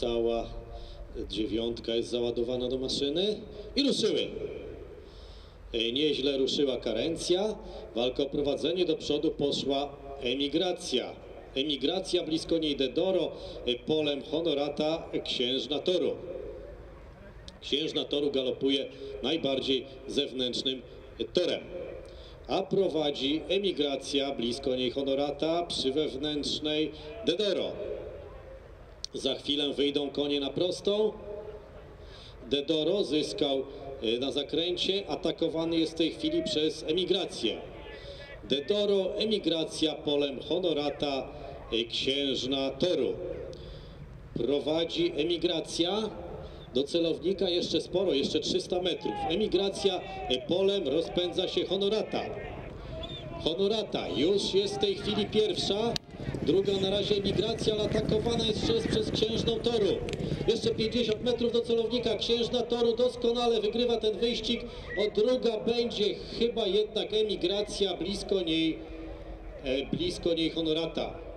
Cała dziewiątka jest załadowana do maszyny i ruszyły. E, Nieźle ruszyła karencja. Walka o prowadzenie do przodu poszła emigracja. Emigracja blisko niej Dedoro, e, polem Honorata, księżna toru. Księżna toru galopuje najbardziej zewnętrznym torem. A prowadzi emigracja blisko niej Honorata przy wewnętrznej Dedoro. Za chwilę wyjdą konie na prostą. Dedoro zyskał y, na zakręcie, atakowany jest w tej chwili przez emigrację. Dedoro, emigracja polem Honorata, y, księżna toru. Prowadzi emigracja. Do celownika jeszcze sporo, jeszcze 300 metrów. Emigracja y, polem rozpędza się Honorata. Honorata już jest w tej chwili pierwsza. Druga na razie emigracja, ale atakowana jest jeszcze przez księżną Toru. Jeszcze 50 metrów do celownika. Księżna Toru doskonale wygrywa ten wyścig. O druga będzie chyba jednak emigracja blisko niej, e, blisko niej Honorata.